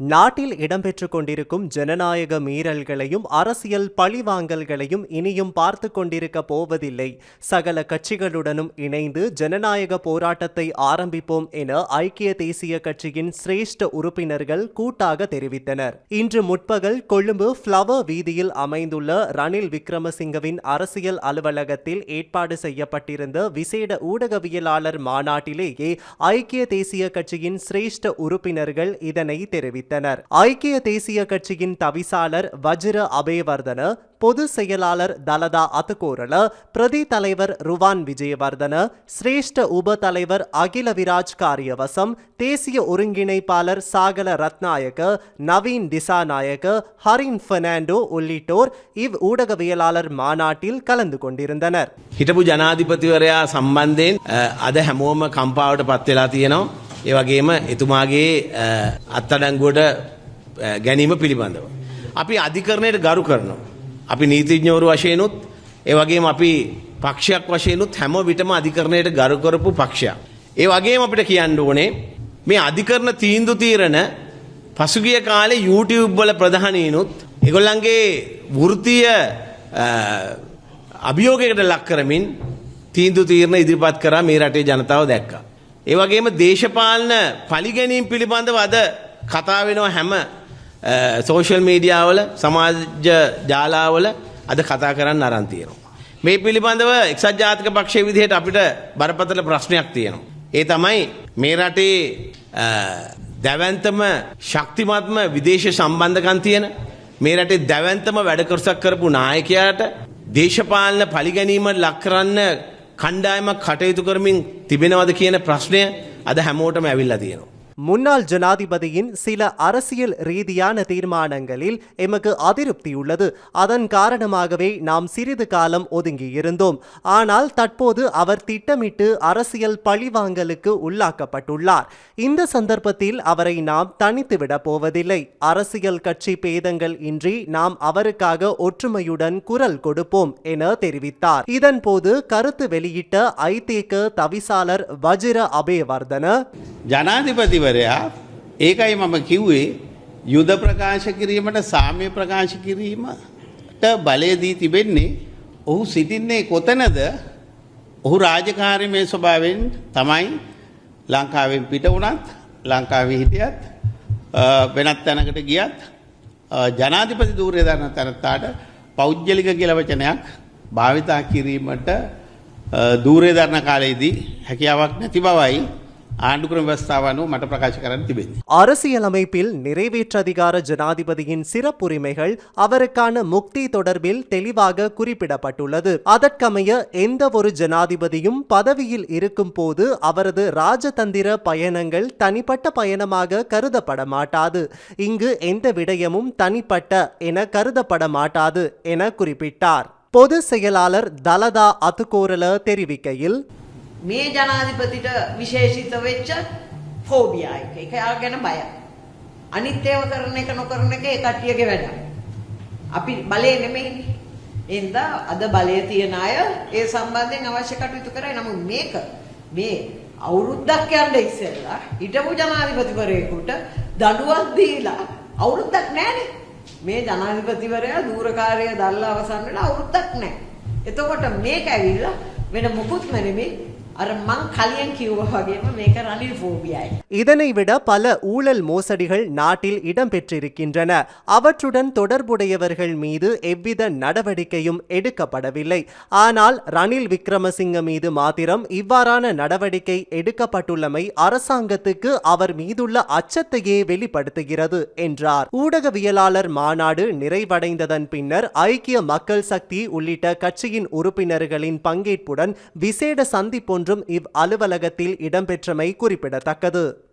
நாட்டில் இடம்பெற்று கொண்டிருக்கும் ஜனநாயக மீறல்களையும் அரசியல் பழிவாங்கல்களையும் இனியும் பார்த்து கொண்டிருக்க போவதில்லை. சகல கட்சிகளுடனும் இணைந்து ஜனநாயக போராட்டத்தை ஆரம்பிப்போம் என ஐக்கிய தேசிய கட்சியின் சிரேஷ்ட உறுப்பினர்கள் கூட்டாக தெரிவித்தனர். இன்று முற்பகல் கொழும்பு ஃப்ளவர் வீதியில் அமைந்துள்ள ரணில் விக்ரமசிங்கவின் அரசியல் அலுவலகத்தில் ஏற்பாடு செய்யப்பட்டிருந்த விசேட ஊடகவியலாளர் மாநாட்டிலேயே ஐக்கிய தேசிய கட்சியின் சிரேஷ்ட உறுப்பினர்கள் இதனை தெரிவித்தனர். ஐக்கிய தேசிய கட்சியின் தவிசாளர் வஜிர அபேவர்தன பொது செயலாளர் தலதா அத்துக்கோரல பிரதி தலைவர் ருவான் விஜயவர்தன சிரேஷ்ட உப தலைவர் அகில விராஜ் காரியவசம் தேசிய ஒருங்கிணைப்பாளர் சாகல ரத்நாயக்க நவீன் திசாநாயக்க ஹரின் பெர்னாண்டோ உள்ளிட்டோர் இவ் ஊடகவியலாளர் மாநாட்டில் கலந்து கொண்டிருந்தனர் හිටපු ජනාධිපතිවරයා සම්බන්ධයෙන් අ, අද හැමෝම කම්පාවට පත්වෙලා තියෙනවා. ඒ වගේම එතුමාගේ අ, අත්අඩංගුවට අ, ගැනීම පිළිබඳව. අපි අධිකරණයට ගරු කරනවා. අපි නීතිඥවරු වශයෙන්ුත් ඒ වගේම අපි පක්ෂයක් වශයෙන්ුත් හැම විටම අධිකරණයට ගරු කරපු පක්ෂයක්. ඒ වගේම අපිට කියන්න ඕනේ මේ අධිකරණ තීන්දුව තීරණ පසුගිය කාලේ YouTube වල ප්‍රධානීනුත් ඒගොල්ලන්ගේ වෘත්තීය අ, අභියෝගයකට ලක් කරමින් තීන්දු තීරණ ඉදිරිපත් කරා මේ රටේ ජනතාව දැක්කා. ඒ වගේම දේශපාලන පලිගැනීම් පිළිබඳව අද කතා වෙනවා හැම සෝෂල් මීඩියාවල සමාජ ජාලාවල අද කතා කරන්න අරන් තියෙනවා. මේ පිළිබඳව එක්සත් ජාතික පක්ෂය විදිහට අපිට බරපතල ප්‍රශ්නයක් තියෙනවා. ඒ තමයි මේ රටේ අ, දැවන්තම ශක්තිමත්ම විදේශ සම්බන්ධකම් තියෙන මේ රටේ දැවන්තම වැඩකරසක් කරපු නායකයාට දේශපාලන පලිගැනීමට ලක් කරන්න කණ්ඩායමක් කටයුතු කරමින් තිබෙනවද කියන ප්‍රශ්නය අද හැමෝටම ඇවිල්ලා තියෙනවා. முன்னாள் ஜனாதிபதியின் சில அரசியல் ரீதியான தீர்மானங்களில் எமக்கு அதிருப்தி உள்ளது அதன் காரணமாகவே நாம் சிறிது காலம் ஒதுங்கியிருந்தோம். ஆனால் தற்போது அவர் திட்டமிட்டு அரசியல் பழிவாங்கலுக்கு உள்ளாக்கப்பட்டுள்ளார். இந்த சந்தர்ப்பத்தில் அவரை நாம் தனித்துவிடப் போவதில்லை. அரசியல் கட்சி பேதங்கள் இன்றி நாம் அவருக்காக ஒற்றுமையுடன் குரல் கொடுப்போம் என தெரிவித்தார். இதன்போது கருத்து வெளியிட்ட ஐதேக தவிசாளர் வஜிர அபேவர்தன ජනාධිපතිවරයා ඒකයි මම කිව්වේ යුද ප්‍රකාශ කිරීමට සාමය ප්‍රකාශ කිරීමට බලයදී තිබෙන්නේ ඔහු සිටින්නේ කොතනද? ඔහු රාජකාරමය ස්වභාවෙන් තමයි ලංකාවෙන් පිට වුණත් ලංකාවේ හිටියත් අ, වෙනත් තැනකට ගියත් අ, ජනාධිපති දූරය දන්න තැනත්තාට පෞද්ගලික කියලවචනයක් භාවිතා කිරීමට අ, දූරය දරණ කාලයේදී හැකියාවක් නැති බවයි ආණ්ඩුක්‍රම ව්‍යවස්ථාවනුව මට ප්‍රකාශ කරන්න තිබෙන්නේ. அரசியலமைப்பில் நிறைவேற்றதிகார ஜனாதிபதியின் சிறப்புரிமைகள் அவருக்கான முக்தி தொடர்பில் தெளிவாக குறிப்பிடப்பட்டுள்ளது அதற்கமைய எந்த ஒரு ஜனாதிபதியும் பதவியில் இருக்கும் போது அவரது ராஜதந்திர பயணங்கள் தனிப்பட்ட பயணமாக கருதப்பட மாட்டாது இங்கு எந்த விடயமும் தனிப்பட்ட என கருதப்பட மாட்டாது என குறிப்பிட்டார் பொது செயலாளர் தலதா அத்துக்கோரல தெரிவிக்கையில் මේ ජනාධිපතිට විශේෂිත වෙච්ච ෆෝබියා එක. ඒක යා ගැන බය. අනිත් ඒවා කරන එක නොකරන එක ඒ කට්ටියගේ වැඩ. අපි බලේ නෙමෙයිනේ. එන්දා අද බලය තියන අය ඒ සම්බන්ධයෙන් අවශ්‍ය කටයුතු කරයි. නමුත් මේක මේ අවුරුද්දක් යන්න ඉස්සෙල්ලා හිටපු ජනාධිපතිවරයෙකුට දඬුවම් දීලා අවුරුද්දක් නැහනේ. මේ ජනාධිපතිවරයා දූරකාරය දැල්ලා අවසන් වෙලා අවුරුද්දක් නැහැ. එතකොට මේක ඇවිල්ලා වෙන මොකුත්ම නෙමෙයි අර මං කලින් කිව්වා වගේම මේක රනිල් ෆෝබියයි. இதனை விட பல ஊழல் மோசடிகள் நாட்டில் இடம்பெற்றிருக்கின்றன அவற்றுடன் தொடர்புடையவர்கள் மீது எவ்வித நடவடிக்கையும் எடுக்கப்படவில்லை ஆனால் ரணில் விக்ரமசிங்க மீது மாத்திரம் இவ்வாறான நடவடிக்கை எடுக்கப்பட்டுள்ளமை அரசாங்கத்துக்கு அவர் மீதுள்ள அச்சத்தையே வெளிப்படுத்துகிறது என்றார் ஊடகவியலாளர் மாநாடு நிறைவடைந்ததன் பின்னர் ஐக்கிய மக்கள் சக்தி உள்ளிட்ட கட்சியின் உறுப்பினர்களின் பங்கேற்புடன் விசேட ஒன்றும் இவ் அலுவலகத்தில் இடம்பெற்றமை குறிப்பிடத்தக்கது.